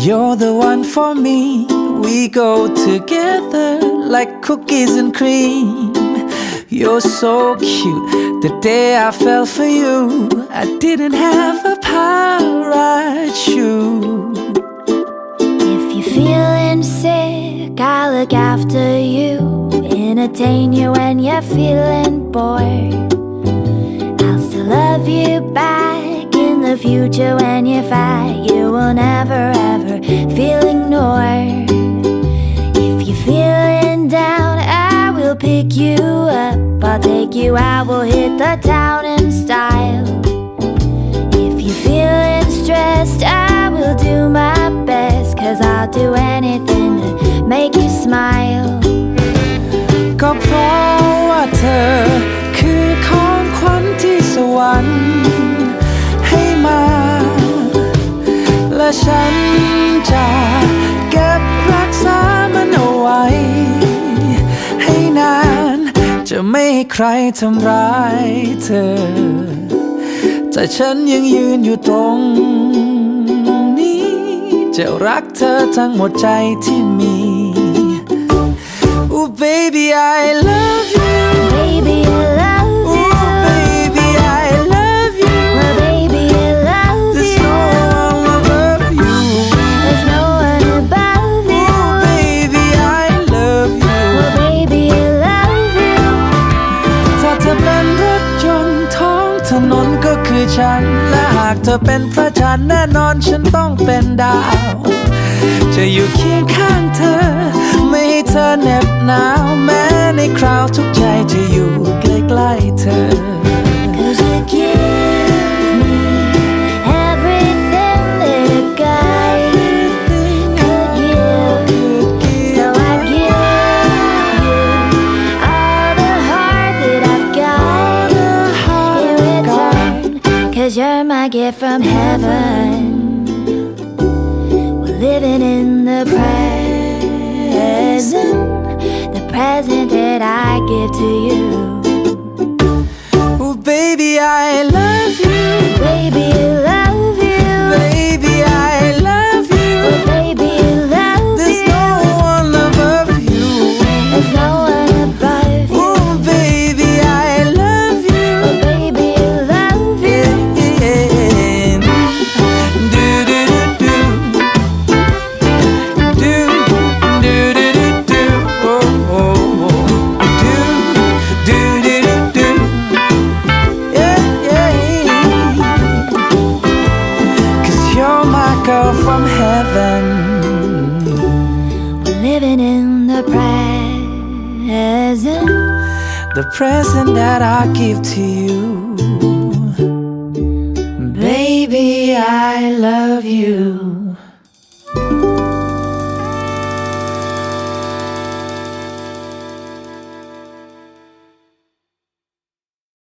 You're the one for me. We go together like cookies and cream. You're so cute. The day I fell for you, I didn't have a parachute. If you're feeling sick, I'll look after you. Entertain you when you're feeling bored. I'll still love you back in the future when you're fat. You will never I will pick you up. I'll take you out, we'll hit the town in style. If you're feeling stressed, I will do my best. Cause I'll do anything to make you smile. ก็เพราะว่าเธอ คือของขวัญที่สวรรค์ให้มา และฉันจะ ให้ใครทำร้ายเธอ แต่ฉันยังยืนอยู่ตรงนี้ จะรักเธอทั้งหมดใจที่มี Oh baby I love you Baby, I ฉัน และหากเธอเป็นพระจันทร์แน่นอนฉันต้องเป็นดาว จะอยู่เคียงข้างเธอ ไม่ให้เธอเหน็บหนาว แม้ในคราวทุกใจจะอยู่ใกล้ๆเธอ Cause you're my gift from heaven. We're living in the present, the present that I give to you. Oh baby I love you Baby, From heaven, We're living in the present. the present that I give to you. Baby, I love you.